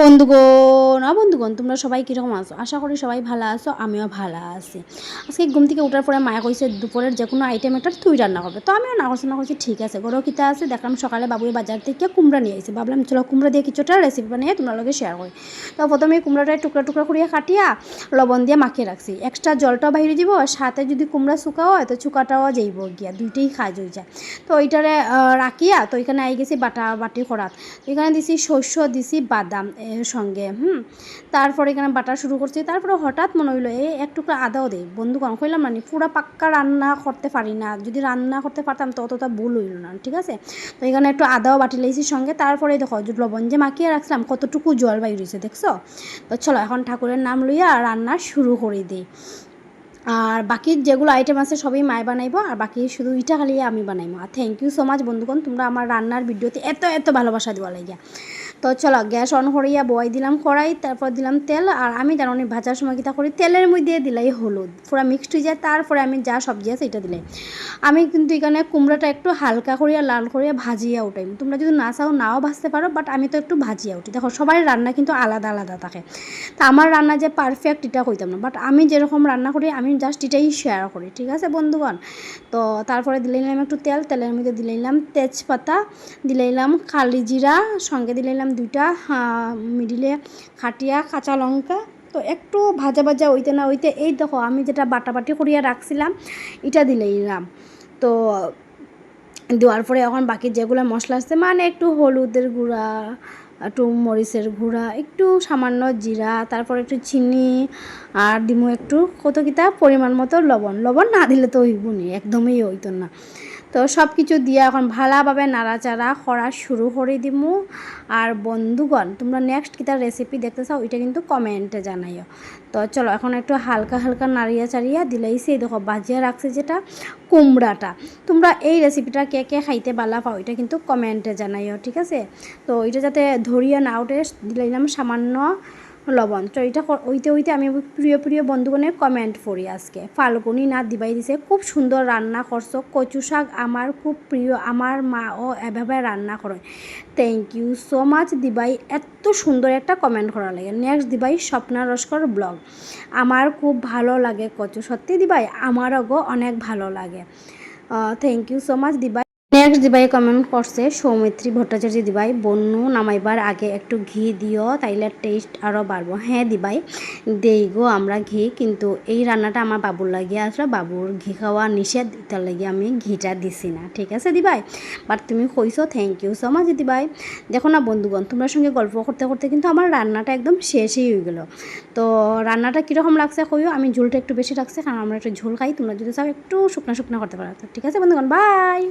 বন্ধুগণ বন্ধুগণ, তোমরা সবাই কীরকম আছো? আশা করি সবাই ভালো আছো, আমিও ভালো আছি। আজকে ঘুম থেকে ওঠার পরে মায়া কইছে দুপুরের যে কোনো আইটেম একটা তুই রান্না করবে। তো আমিও না করছি না করছি, ঠিক আছে গরু কিতা আছে, দেখলাম সকালে বাবুই বাজার থেকে কুমড়া নিয়ে আইছে। ভাবলাম, চলো কুমড়া দিয়ে কিছুটা রেসিপি বানিয়ে তোমরা শেয়ার করি। তো প্রথমে কুমড়াটা টুকরা টুকরা করিয়া কাটিয়া লবণ দিয়ে মাখিয়ে রাখছি। এক্সট্রা জলটাও বাইরে দিব সাথে যদি কুমড়া শুকা হয়, তো চুকাটাও যাইব গিয়া, দুইটাই কাজ হয়ে যায়। তো ওইটারে রাখিয়া, তো ওইখানে আই গেছি বাটা বাটি করাত এখানে দিছি শস্য দিছি বাদাম সঙ্গে হুম? তারপরে এখানে বাটা শুরু করছি। তারপরে হঠাৎ মনে হইল এ এক টুকরা আদাও দেই বন্ধু কন কইলাম না নি, পুরা পাক্কা রান্না করতে পারি না। যদি রান্না করতে পারতাম তো অতটা ভুল হইল না ঠিক আছে? তো এখানে একটু আদাও বাটি লাইছি সঙ্গে। তারপরে দেখো লবণ যে মাখিয়ে রাখছিলাম কতটুকু জল বাইর হয়েছে দেখছ? তো চলো এখন ঠাকুরের নাম লইয়া রান্না শুরু করে দিই। আর বাকি যেগুলো আইটেম আছে সবই মায় বানাইবো, আর বাকি শুধু ইটা খালি আমি বানাইবো। আর থ্যাংক ইউ সো মাচ বন্ধুগণ, তোমরা আমার রান্নার ভিডিওতে এত এত ভালোবাসা দেওয়া লাগিয়া। তো চলো, গ্যাস অন করিয়া বয় দিলাম কড়াই, তারপর দিলাম তেল, আর আমি জানো ভাজার সময় কিতা করি, তেলের মধ্যে দিলাই হলুদ। পুরো মিক্সড হয়ে যায়, তারপরে আমি যা সবজি আছে এটা দিলাই। আমি কিন্তু এখানে কুমড়োটা একটু হালকা করিয়া, লাল করিয়া ভাজিয়া উঠাই তোমরা যদি না চাও, নাও ভাজতে পারো বাট আমি তো একটু ভাজিয়া উঠি। দেখো সবাই রান্না কিন্তু আলাদা আলাদা থাকে। তা আমার রান্না যে পারফেক্ট এটা কইতাম না। বাট আমি যেরকম রান্না করি, আমি জাস্ট এটাই শেয়ার করি, ঠিক আছে বন্ধুগণ? তো তারপরে দিলে নিলাম একটু তেল, তেলের মধ্যে দিলে নিলাম তেজপাতা দিলে নিলাম কালি জিরা, সঙ্গে দিলে নিলাম দুইটা মিডিলে খাটিয়া কাঁচা লঙ্কা। তো একটু ভাজা ভাজা হইতে না হইতে, এই দেখো আমি যেটা বাটাবাটি করিয়া রাখছিলাম, এটা দিলে নিলাম। তো দেওয়ার পরে এখন বাকি যেগুলো মশলা আছে মানে একটু হলুদের গুঁড়া একটু মরিচের গুঁড়া, একটু সামান্য জিরা, তারপর একটু চিনি, আর দিমু একটু কত কিতা পরিমাণ মতো লবণ। লবণ না দিলে তো হইব নি, একদমই হইতো না। তো সব কিছু দিয়ে এখন ভালোভাবে নাড়াচাড়া করা শুরু করে দিমু। আর বন্ধুগণ, তোমরা নেক্সট কিতা রেসিপি দেখতে চাও, ওইটা কিন্তু কমেন্টে জানাইও। তো চলো, এখন একটু হালকা হালকা নাড়িয়া চাড়িয়া দিলেই সেই দেখো, বাজিয়া রাখছে যেটা কুমড়াটা। তোমরা এই রেসিপিটা কে কে খাইতে বালা পাও এটা কিন্তু কমেন্টে জানাইও, ঠিক আছে? তো ওইটা যাতে ধরিয়া না উঠে দিলাম সামান্য লবণ। তো এটা ওইতে ওইতে আমি প্রিয় প্রিয় বন্ধুগণের কমেন্ট পড়ি আজকে। ফাল্গুনি না দিবাই দিছে, খুব সুন্দর রান্না করছ। কচু শাক আমার খুব প্রিয়, আমার মা ও এভাবে রান্না করে। থ্যাংক ইউ সো মাচ দিবাই, এত সুন্দর একটা কমেন্ট করা লাগে। নেক্সট দিবাই স্বপ্না রস্কর ব্লগ আমার খুব ভালো লাগে কচু। সত্যি দিবাই, আমারও গো অনেক ভালো লাগে। থ্যাংক ইউ সো মাচ দিবাই। নেক্সট দিবাই কমেন্ট করছে, সৌমিত্রী ভট্টাচার্য দিবাই বন্যু নামাইবার আগে একটু ঘি দিও, তাইলে টেস্ট আরও বাড়বো। হ্যাঁ দিবাই, দেই গো আমরা ঘি, কিন্তু এই রান্নাটা আমার বাবুর লাগিয়ে আসলে, বাবুর ঘি খাওয়া নিষেধ তার লাগিয়ে আমি ঘিটা দিছি না। ঠিক আছে দিবাই? বাট তুমি কইছো থ্যাংক ইউ সো মাচ দিবাই। দেখো না বন্ধুগণ, তোমার সঙ্গে গল্প করতে করতে কিন্তু আমার রান্নাটা একদম শেষই হয়ে গেলো। তো রান্নাটা কীরকম লাগছে কইও, আমি ঝোলটা একটু বেশি রাখছি, কারণ আমরা একটু ঝোল খাই, তোমরা যদি চাও একটু শুকনা শুকনা করতে পারো। ঠিক আছে বন্ধুগণ বাই